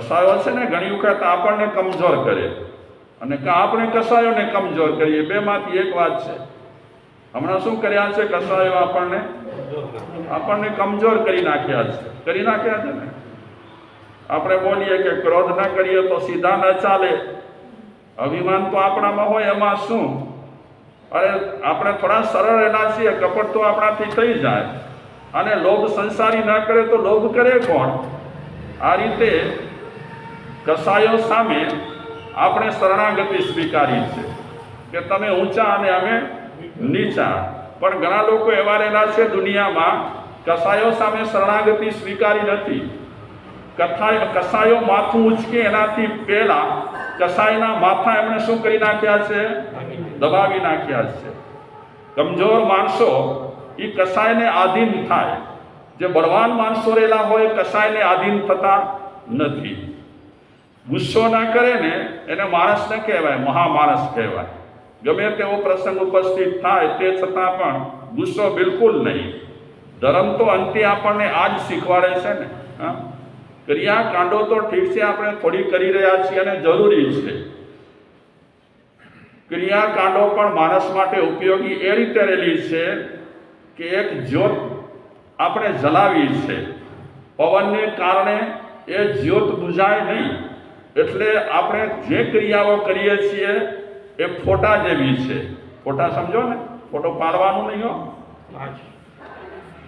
કસાયો છે ને, ઘણી વખત આપણને કમજોર કરે. અને આપણે કસાયોને કમજોર કરીએ બેમાંથી એક વાત છે. હમણાં શું કર્યા છે? કસાયો આપણને આપણને કમજોર કરી નાખ્યા છે. કરી નાખ્યા છે ને? આપણે બોલીએ કે ક્રોધ ના કરીએ તો સીધા ન ચાલે. અભિમાન તો આપણામાં હોય, એમાં શું? અરે, આપણે થોડા સરળ એના છીએ, કપટ તો આપણાથી થઈ જાય. અને લોભ સંસારી ન કરે તો લોભ કરે કોણ? આ રીતે કસાયો સામે આપણે શરણાગતિ સ્વીકારી છે કે તમે ઊંચા અને અમે નીચા. પણ ઘણા લોકો એવા રહેલા છે દુનિયામાં કસાયો સામે શરણાગતિ સ્વીકારી નથી. કથાય કસાયો માથું ઉચકે એનાથી પહેલા કસાયના માથા એમણે શું કરી નાખ્યા છે? દબાવી નાખ્યા છે. કમજોર માણસો એ કસાયને આધીન થાય. જે બળવાન માણસો રહેલા હોય કસાયને આધીન થતા નથી. ગુસ્સો ના કરે ને એને માણસ ન કહેવાય, મહામાણસ કહેવાય. ગમે તેવો પ્રસંગ ઉપસ્થિત થાય તે છતાં પણ ગુસ્સો બિલકુલ નહીં. ધર્મ તો અંતે આપણને આ જ શીખવાડે છે ને, હા? ક્રિયા કાંડો તો ઠીક છે, આપણે થોડી કરી રહ્યા છીએ અને જરૂરી છે. ક્રિયા કાંડો પણ માણસ માટે ઉપયોગી એ રીતે રહેલી છે કે એક જ્યોત આપણે જલાવી છે. પવનને કારણે એ જ્યોત બુઝાય નહીં. એટલે આપણે જે ક્રિયાઓ કરીએ છીએ, એ ફોટા જેવી છે. ફોટા સમજો ને? ફોટો પાડવાનું નહીં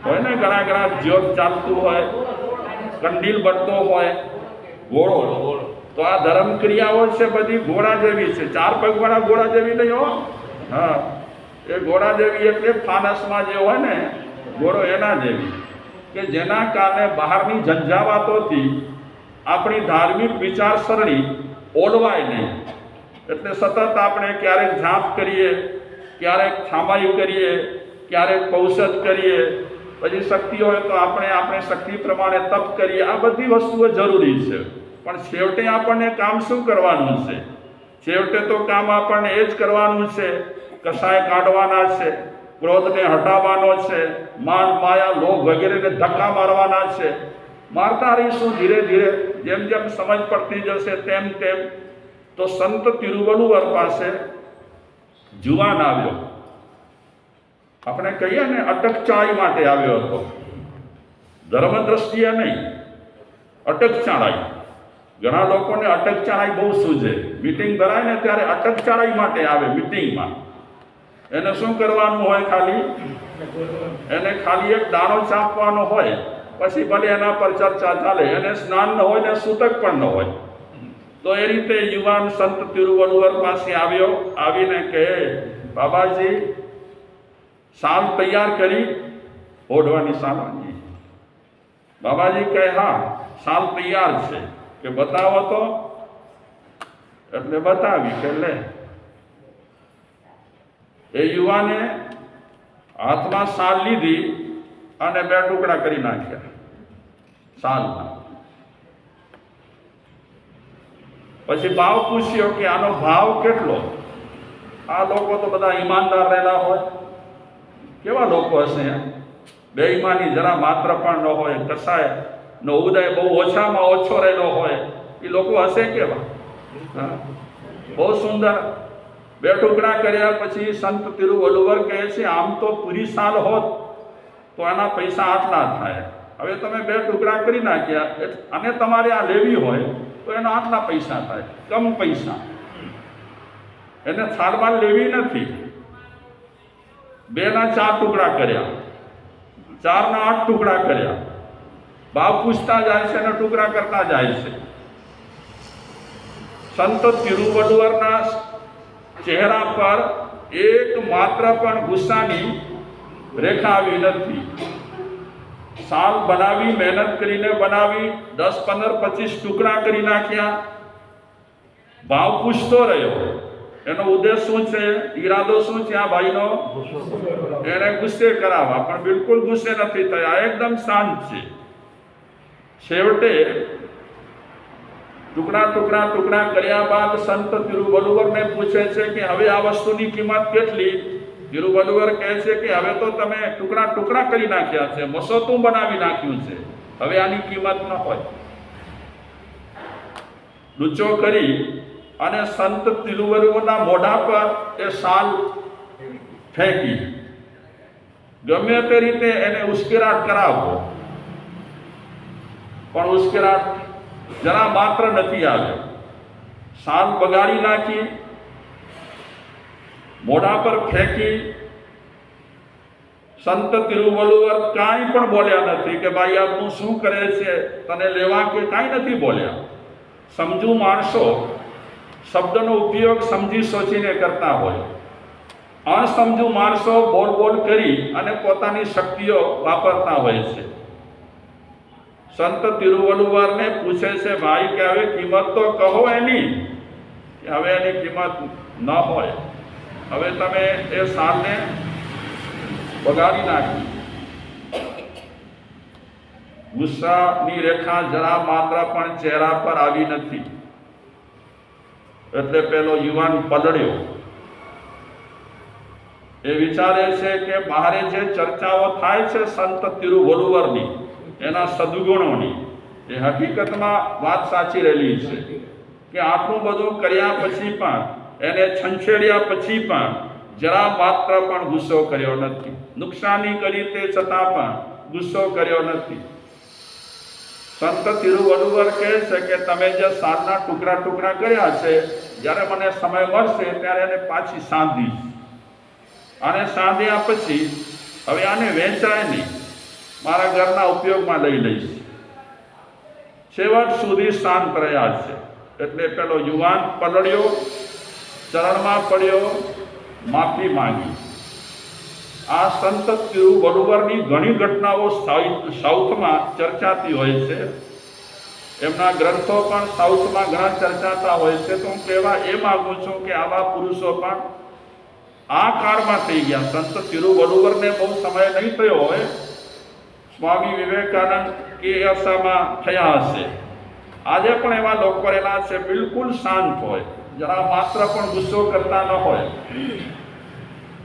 હોય ને ઘણા ઘણા જ્યોત ચાલતું હોય, કંડીલ બનતો હોય. ઘોડો તો આ ધર્મ ક્રિયાઓ છે બધી ઘોડા જેવી છે. ચાર પગવાળા ઘોડા જેવી નહીં હો. હા. એ ઘોડા જેવી એટલે ફાનસમાં જે હોય ને ઘોડો એના જેવી. કે જેના કારણે બહારની ઝંઝાવાતોથી આપણી ધાર્મિક વિચારસરણી ઓલવાય નહીં. એટલે સતત આપણે ક્યારેક ઝાંપ કરીએ, ક્યારેક ખામાયું કરીએ, ક્યારેક કૌશત કરીએ, પછી શક્તિ હોય તો આપણે આપણે શક્તિ પ્રમાણે તપ કરીએ. આ બધી વસ્તુઓ જરૂરી છે. પણ છેવટે આપણને કામ શું કરવાનું છે? છેવટે તો કામ આપણને એ જ કરવાનું છે, કસાય કાઢવાના છે, ક્રોધને હટાવવાનો છે, માન, માયા, લોભ વગેરેને ધક્કા મારવાના છે. મારતા રહીશું ધીરે ધીરે. જેમ જેમ સમજ પડતી જશે તેમ તેમ તો સંત તિરુવલુવર પાસે જુવાન આવ્યો. આપણે કહીએ ને અટકચાળી માટે આવ્યો હતો. ધર્મ દ્રષ્ટિએ નહીં અટકચાળાઈ ઘણા લોકોને અટકચાળાઈ બહુ સૂઝે. મિટિંગ ભરાય ને ત્યારે અટકચાળાઈ માટે આવે મિટિંગમાં. એને શું કરવાનું હોય ખાલી? એને ખાલી એક દાણો ચાપવાનો હોય. પછી ભલે એના પર ચર્ચા ચાલે અને સ્નાન ન હોય ને સૂતક પણ ન હોય. તો એ રીતે યુવાન સંત તિરુવનુવર પાસે આવ્યો, આવીને કહે, બાબાજી સાલ તૈયાર કરી, ઓઢવાની સામાની બાબાજી કહે, હા સાલ તૈયાર છે. કે બતાવો તો? એટલે બતાવી કે, લે. એ યુવાને હાથમાં સાલ લીધી અને બે ટુકડા કરી નાખ્યા. સાલના. પછી ભાવ પૂછ્યો કે આનો ભાવ કેટલો? આ લોકો તો બધા ઈમાનદાર રહેલા હોય. કેવા લોકો હશે બેઈમાની જરા માત્ર પણ ન હોય, કસાય નો, ઉદય બહુ ઓછામાં ઓછો રહેલો હોય. એ લોકો હશે કેવા? બહુ સુંદર. બે ટુકડા કર્યા પછી સંત તિરુવલ્લુવર કહે છે, આમ તો પૂરી સાલ હોત. તો એના પૈસા આટલા થાય. હવે તમે બે ટુકડા કરી નાખ્યા અને તમારે આ લેવી હોય, તો એના આટલા પૈસા થાય. કમ પૈસા. એને થાળમાં લેવી નથી. બેના ચાર ટુકડા કર્યા. ચારના આઠ ટુકડા કર્યા. ભાવ પૂછતા જાય છે અને ટુકડા કરતા જાય છે. સંત તિરુવડુવરના ચહેરા પર એક માત્ર પણ ગુસ્સાની રેખા આવી નથી. સાલ બનાવી, મહેનત કરીને બનાવી, દસ, પંદર, પચીસ ટુકડા કરી નાખ્યા. ભાવ પૂછતો રહ્યો. એનો ઉદ્દેશ શું છે? ઈરાદો શું છે આ ભાઈનો? એને ગુસ્સે કરાવવા. પણ બિલકુલ ગુસ્સે નથી થયા. એકદમ શાંત છે. છેવટે ટુકડા ટુકડા ટુકડા કર્યા બાદ સંત તિરુવલ્લુવરને પૂછે છે કે હવે આ વસ્તુની કિંમત કેટલી? તિરુવલ્લુવર કહે છે કે હવે તો તમે ટુકડા ટુકડા કરી નાખ્યા છે, મસોતું બનાવી નાખ્યું છે. હવે આની કિંમત ન હોય. ડૂચો કરી અને સંત તિરુવરુઓના મોઢા પર એ શાલ ફેંકી. ગમે તે રીતે એને ઉશ્કેરાટ કરાવો પણ ઉશ્કેરાટ જરા માત્ર નથી આવ્યો. શાલ બગાડી નાખી મોઢા પર ફેંકી સંત તિરુવલ્લુવર કાંઈ પણ બોલ્યા નથી કે ભાઈ આ તું શું કરે છે, તને લેવા કે કાંઈ નથી બોલ્યા. સમજુ માણસો, શબ્દનો ઉપયોગ સમજી સોચીને કરતા હોય. અસમજુ માણસો બોલ બોલ કરી અને પોતાની શક્તિઓ વાપરતા હોય છે. સંત તિરુવલ્લુવરને પૂછે છે, ભાઈ, કે હવે કિંમત તો કહો એની? હવે એની કિંમત ન હોય. હવે તમે એ સારને બગાડી નાખી ગુસ્સાની રેખા જરા માત્ર પણ ચહેરા પર આવી નથી. એટલે પેલો યુવાન પલળ્યો. એ વિચારે છે કે બહારે જે ચર્ચાઓ થાય છે સંત તિરુવલ્લુવરની, એના સદગુણોની, એ હકીકતમાં વાત સાચી રહેલી છે કે આટલું બધું કર્યા પછી પણ એને છંછેડ્યા પછી પણ જરા માત્ર પણ ગુસ્સો કર્યો નથી. નુકસાની કરી તે છતાં પણ ગુસ્સો કર્યો નથી. સંત તિરુવલ્લુવર કહે છે કે તમે જે સાંજના ટુકડા ટુકડા કર્યા છે, જ્યારે મને સમય મળશે ત્યારે એને પાછી સાંધી અને સાંધ્યા પછી હવે આને વેચાય નહીં. મારા ઘરના ઉપયોગમાં લઈ લઈશ. છેવટ સુધી શાંત રહ્યા છે. એટલે પેલો યુવાન પલળ્યો ચરણમાં પડ્યો, માફી માંગી. આ સંત બરોબરની ઘણી ઘટનાઓ સાઉથ, સાઉથમાં ચર્ચાતી હોય છે. એમના ગ્રંથો પણ સાઉથમાં ઘણા ચર્ચાતા હોય છે. તો હું કહેવા એ માગું છું કે આવા પુરુષો પણ આ કાળમાં થઈ ગયા. સંત તિરુવલ્લુવરને બહુ સમય નહીં થયો હોય. સ્વામી વિવેકાનંદ કે અરસામાં થયા હશે. આજે પણ એવા લોકો રહેલા છે, બિલકુલ શાંત હોય. જરા માત્ર પણ ગુસ્સો કરતા ન હોય.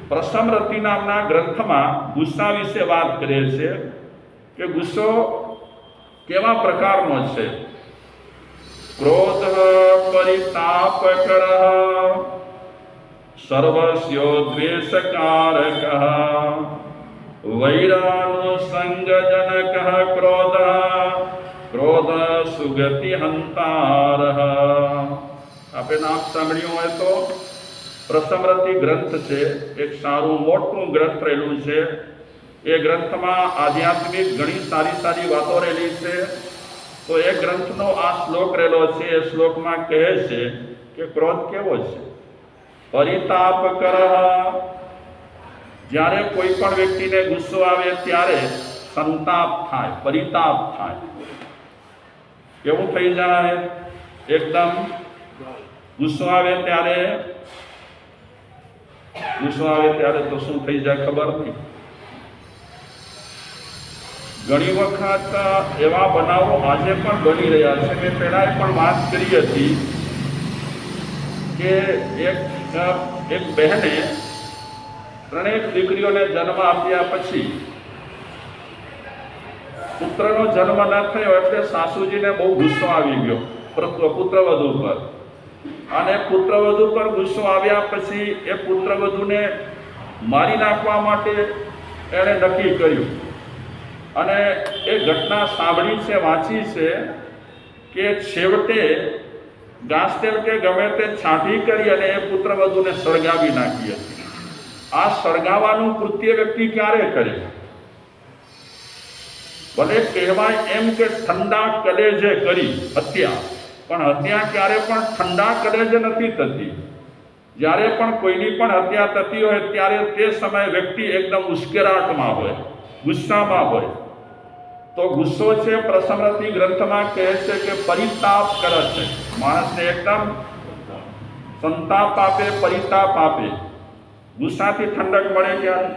પ્રસમરતિ નામના ગ્રંથમાં ગુસ્સા વિશે વાત કરે છે કે ગુસ્સો કેવા પ્રકારનો છે? ક્રોધ, પરિતાપ કર સર્વસ્યો દ્વેષકારક વૈરાનુસંગજનક, ક્રોધ ક્રોધ સુગતિ હંતાર આપણે નામ સાંભળ્યું હોય તો પ્રસમૃતિ ગ્રંથ છે. એક સારું મોટું ગ્રંથ રહેલું છે. એ ગ્રંથમાં આધ્યાત્મિક ઘણી સારી સારી વાતો રહેલી છે. તો એ ગ્રંથનો આ શ્લોક રહેલો છે. એ શ્લોકમાં કહે છે કે ક્રોધ કેવો છે? પરિતાપ કર. જ્યારે કોઈ પણ વ્યક્તિને ગુસ્સો આવે ત્યારે સંતાપ થાય, પરિતાપ થાય. કેવું થઈ જાય. એકદમ ગુસ્સો આવે ત્યારે? ગુસ્સો આવે ત્યારે તો શું થઈ જાય ખબર નહીં. ઘણી વખત એવા બનાવો આજે પણ બની રહ્યા છે. મેં પહેલાં પણ વાત કરી હતી કે એક એક બહેને ત્રણેક દીકરીઓને જન્મ આપ્યા પછી પુત્રનો જન્મ ન થયો એટલે સાસુજીને બહુ ગુસ્સો આવી ગયો. પુત્ર- પુત્રવધુ પર અને પુત્રવધુ પર ગુસ્સો આવ્યા પછી એ પુત્રવધુને મારી નાખવા માટે એણે નક્કી કર્યું. અને એ ઘટના સાંભળી છે, વાંચી છે કે છેવટે ઘાસ તેલ કે ગમે તે છાંટી કરી અને એ પુત્રવધુને સળગાવી નાખી હતી. આ સળગાવવાનું કૃત્ય વ્યક્તિ ક્યારે કરે? ભલે કહેવાય એમ કે ઠંડા કલેજે કરી હત્યા. પણ હત્યા ક્યારે પણ ઠંડા કલેજે નથી થતી. જ્યારે પણ કોઈની પણ હત્યા થતી હોય ત્યારે તે સમયે વ્યક્તિ એકદમ ઉશ્કેરાટમાં હોય, ગુસ્સામાં હોય. તો ગુસ્સો છે પ્રસમૃતિ ગ્રંથમાં કહે છે કે પરિતાપ કરે છે. માણસને એકદમ સંતાપ આપે, પરિતાપ આપે. ગુસ્સાથી ઠંડક મળે ક્યારે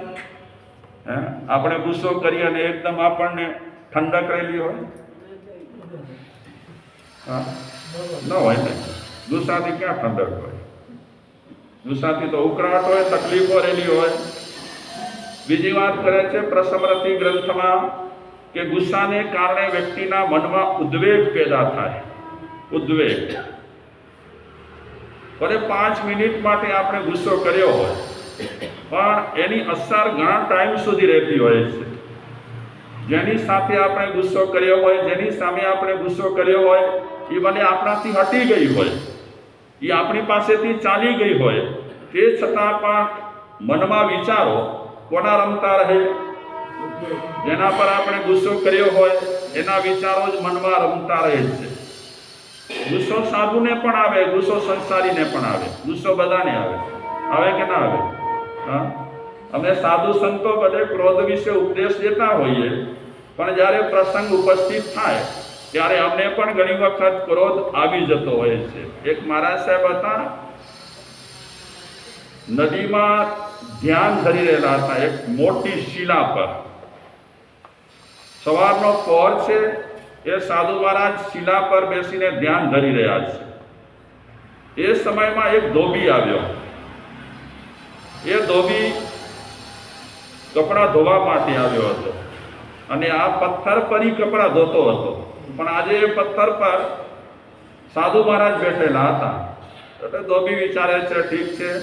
હે? આપણે ગુસ્સો કરીએ અને એકદમ આપણને ઠંડક રહેલી હોય. હા? ન હોય ને. ગુસ્સાથી ક્યાં ઠંડક હોય? ગુસ્સાથી તો ઉકળાટ હોય, તકલીફો રહેલી હોય. બીજી વાત કરે છે પ્રસમરતિ ગ્રંથમાં કે ગુસ્સાને કારણે વ્યક્તિના મનમાં ઉદ્વેગ પેદા થાય. ઉદ્વેગ. ભલે પાંચ મિનિટ માટે આપણે ગુસ્સો કર્યો હોય, પણ એની અસર ઘણા ટાઈમ સુધી રહેતી હોય છે. જેની સાથે આપણે ગુસ્સો કર્યો હોય, જેની સામે આપણે ગુસ્સો કર્યો હોય એ ભલે આપણાથી હટી ગઈ હોય, એ આપણી પાસેથી ચાલી ગઈ હોય, તે છતાં પણ મનમાં વિચારો, કોના રમતા રહે? જેના પર આપણે ગુસ્સો કર્યો હોય, એના વિચારો જ મનમાં રમતા રહે છે. ગુસ્સો સાધુને પણ આવે, ગુસ્સો સંસારીને પણ આવે. ગુસ્સો બધાને આવે. આવે કે ના આવે? હા? અમે સાધુ સંતો બધે ક્રોધ વિશે ઉપદેશ દેતા હોઈએ, પણ જ્યારે પ્રસંગ ઉપસ્થિત થાય ત્યારે અમને પણ ઘણી વખત ક્રોધ આવી જતો હોય છે. એક મહારાજ સાહેબ હતા, નદીમાં ધ્યાન ધરી રહેલા હતા, એક મોટી શિલા પર. સવારનો પહોર છે, એ સાધુ મહારાજ શિલા પર બેસીને ધ્યાન ધરી રહ્યા છે. એ સમયમાં એક ધોબી આવ્યો. એ ધોબી કપડાં ધોવા માટે આવ્યો હતો અને આ પથ્થર પર કપડાં ધોતો હતો. પણ આજે એ પથ્થર પર સાધુ મહારાજ બેઠેલા હતા. એટલે ધોબી વિચારે છે, ઠીક છે,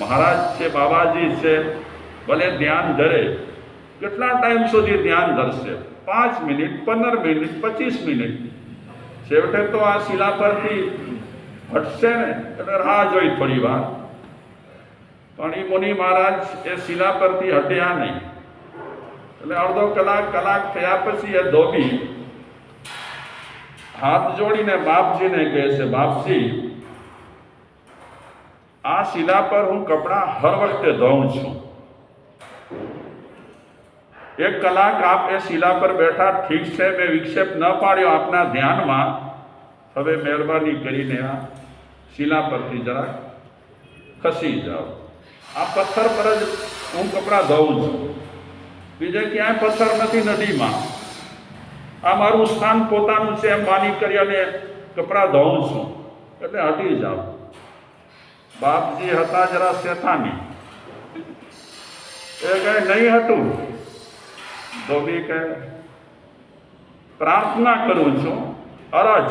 મહારાજ છે, બાબાજી છે, ભલે ધ્યાન ધરે. કેટલા ટાઈમ સુધી ધ્યાન ધરશે? પાંચ મિનિટ, પંદર મિનિટ, પચીસ મિનિટ. છેવટે તો આ શિલા પરથી હટશે ને, એટલે રાહ જોઈ થોડી વાર. પણ એ મુનિ મહારાજ એ શિલા પરથી હટ્યા નહીં. એટલે અડધો કલાક કલાક થયા પછી એ ધોબી હાથ જોડીને બાપજીને કહે છે, બાપજી, આ શિલા પર હું કપડાં હર વખતે ધોઉં છું. એક કલાક આપ એ શિલા પર બેઠા, ઠીક છે, મેં વિક્ષેપ ન પાડ્યો આપના ધ્યાનમાં. હવે મહેરબાની કરીને આ શિલા પરથી જરા ખસી જાઓ. આ પથ્થર પર જ હું કપડાં ધોઉં છું. બીજે ક્યાંય પથ્થર નથી, નદીમાં. આ મારું સ્થાન પોતાનું છે એમ માની કરી અને કપડાં ધોઉં છું. એટલે હટી જાઓ. બાપજી હતા જરા શેતાની. એ કહે નહીં હતું? ધોબી કહે પ્રાર્થના કરું છું, અરજ,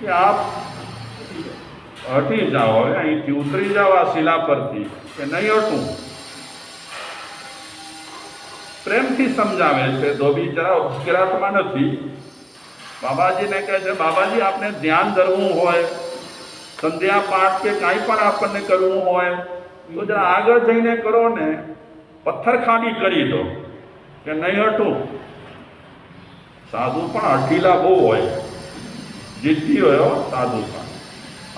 કે આપ હટી જાઓ. અહીંથી ઉતરી જાઓ આ શિલા પરથી, કે નહીં હટું? પ્રેમથી સમજાવે છે. ધોબી જરા ઉશ્કેરાટમાં નથી. બાબાજીને કહે છે, બાબાજી, આપને ધ્યાન ધરવું હોય, સંધ્યા પાઠ કે કાંઈ પણ આપણને કરવું હોય, તો જરા આગળ જઈને કરો ને પથ્થરખાડી કરી દો. કે નહીં હટું. સાધુ પણ અઠીલા બહુ હોય. જીતી હોય સાધુ પણ.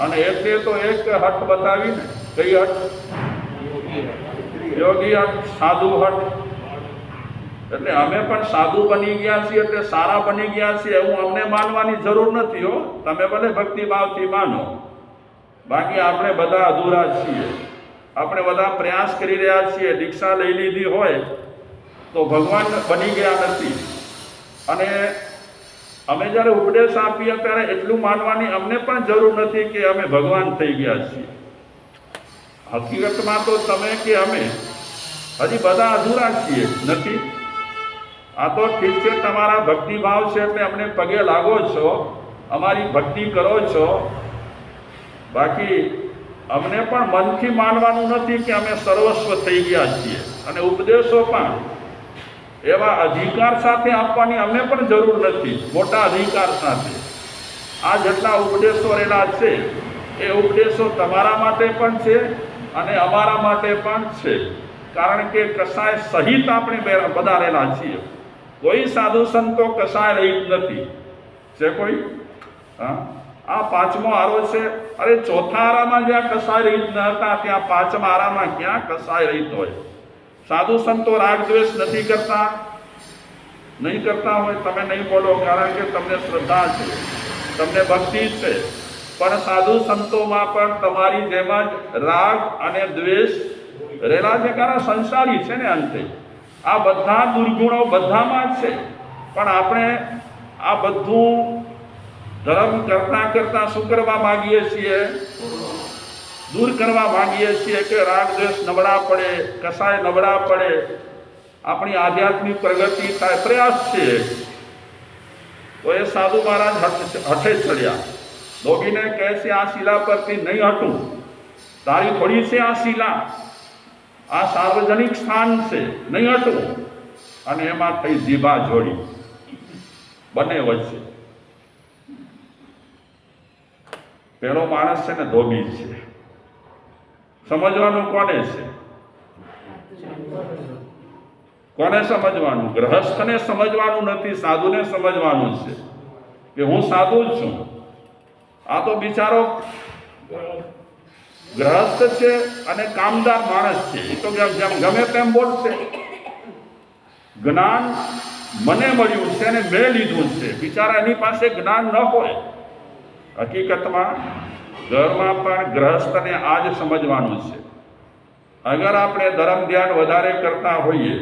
અને એટલે તો એક હટ બતાવીને, કઈ હટ યોગી હટ સાધુ હઠ. એટલે અમે પણ સાધુ બની ગયા છીએ એટલે સારા બની ગયા છીએ, એવું અમને માનવાની જરૂર નથી હો. તમે ભલે ભક્તિભાવથી માનો. બાકી આપણે બધા અધૂરા છીએ. આપણે બધા પ્રયાસ કરી રહ્યા છીએ, દીક્ષા લઈ લીધી હોય તો ભગવાન બની ગયા નથી. અને અમે જ્યારે ઉપદેશ આપીએ ત્યારે એટલું માનવાની અમને પણ જરૂર નથી કે અમે ભગવાન થઈ ગયા છીએ. હકીકતમાં તો તમે કે અમે, હજી બધા અધૂરા છીએ, નથી? આ તો ઠીક છે, તમારા ભક્તિભાવ છે એટલે અમને પગે લાગો છો, અમારી ભક્તિ કરો છો. બાકી અમને પણ મનથી માનવાનું નથી કે અમે સર્વસ્વ થઈ ગયા છીએ. અને ઉપદેશો પણ એવા અધિકાર સાથે આપવાની અમને પણ જરૂર નથી, મોટા અધિકાર સાથે. આ જેટલા ઉપદેશો રહેલા છે, એ ઉપદેશો તમારા માટે પણ છે અને અમારા માટે પણ છે. કારણ કે કસાય સહિત આપણે બધા રહેલા છીએ. કોઈ સાધુ સંતો કસાય રહિત નથી. છે કોઈ? હા? આ પાંચમો આરો છે, અરે ચોથા આરામાં જ્યાં કસાય રહિત ન હતા, ત્યાં પાંચમા આરામાં ક્યાં કસાય રહિત હોય? સાધુ સંતો રાગ દ્વેષ નથી કરતા. નહીં કરતા હોય, તમે નહીં બોલો, કારણ કે તમને શ્રદ્ધા છે, તમને ભક્તિ છે. પણ સાધુ સંતોમાં પણ તમારી જેમ જ રાગ અને દ્વેષ રહેલા છે. કારણ સંસારી છે ને અંતે. આ બધા દુર્ગુણો બધામાં છે. પણ આપણે આ બધું ધર્મ કરતા કરતા શું કરવા માંગીએ છીએ? દૂર કરવા માંગીએ છીએ કે રાગ દ્વેષ નબળા પડે કસાય નબળા પડે. આપણી આધ્યાત્મિક પ્રગતિ થાય પ્રયાસ છે. તો એ સાધુ મહારાજ હઠે ચડ્યા. ધોબીને કહે છે, આ શિલા પરથી નહીં હટું. તારી થોડી છે આ શિલા. આ સાર્વજનિક સ્થાન છે, નહીં હટવું. અને એમાં થઈ જીભા જોડી. બંને વચ્ચે. પેલો માણસ છે ને ધોબી છે. સમજવાનું કોને છે? કોને સમજવાનું? ગ્રહસ્થને સમજવાનું નથી, સાધુને સમજવાનું છે. કે હું સાધુ જ છું. આ તો બિચારો ગ્રહસ્થ છે અને કામદાર માણસ છે. એ તો જેમ ગમે તેમ બોલશે. જ્ઞાન મને મળ્યું છે અને મેં લીધું છે. બિચારા એની પાસે જ્ઞાન ન હોય. હકીકતમાં ઘરમાં પણ ગ્રહસ્થને આ જ સમજવાનું છે. અગર આપણે ધર્મ ધ્યાન વધારે કરતા હોઈએ,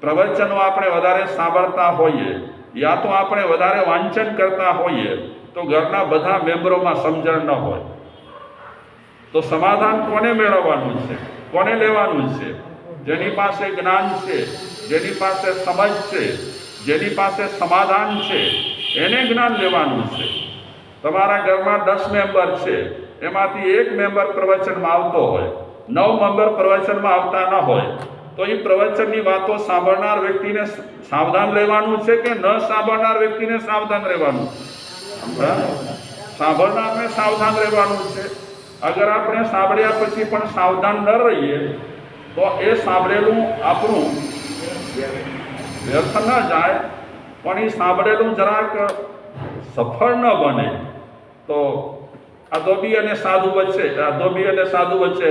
પ્રવચનો આપણે વધારે સાંભળતા હોઈએ, યા તો આપણે વધારે વાંચન કરતા હોઈએ, તો ઘરના બધા મેમ્બરોમાં સમજણ ન હોય. તો સમાધાન કોને મેળવવાનું છે? કોને લેવાનું છે? જેની પાસે જ્ઞાન છે, જેની પાસે સમજ છે, જેની પાસે સમાધાન છે, એને જ્ઞાન લેવાનું છે. તમારા ઘરમાં દસ મેમ્બર છે, એમાંથી એક મેમ્બર પ્રવચનમાં આવતો હોય, નવ મેમ્બર પ્રવચનમાં આવતા ન હોય, તો એ પ્રવચનની વાતો સાંભળનાર વ્યક્તિને સાવધાન રહેવાનું છે કે ન સાંભળનાર વ્યક્તિને સાવધાન રહેવાનું સમજ્યા? સાંભળનારને સાવધાન રહેવાનું છે. અગર આપણે સાંભળ્યા પછી પણ સાવધાન ન રહીએ, તો એ સાંભળેલું આપણું વ્યર્થ ન જાય, પણ એ સાંભળેલું જરાક સફળ ન બને. તો આ ધોબી અને સાધુ વચ્ચે આ ધોબી અને સાધુ વચ્ચે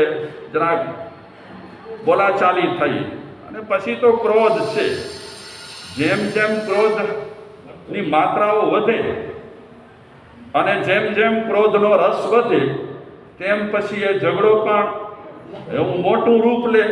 જરાક બોલાચાલી થઈ. અને પછી તો ક્રોધ છે. જેમ જેમ ક્રોધની માત્રાઓ વધે અને જેમ જેમ ક્રોધનો રસ વધે તેમ પછી એ ઝઘડો પણ એવું મોટું રૂપ લે.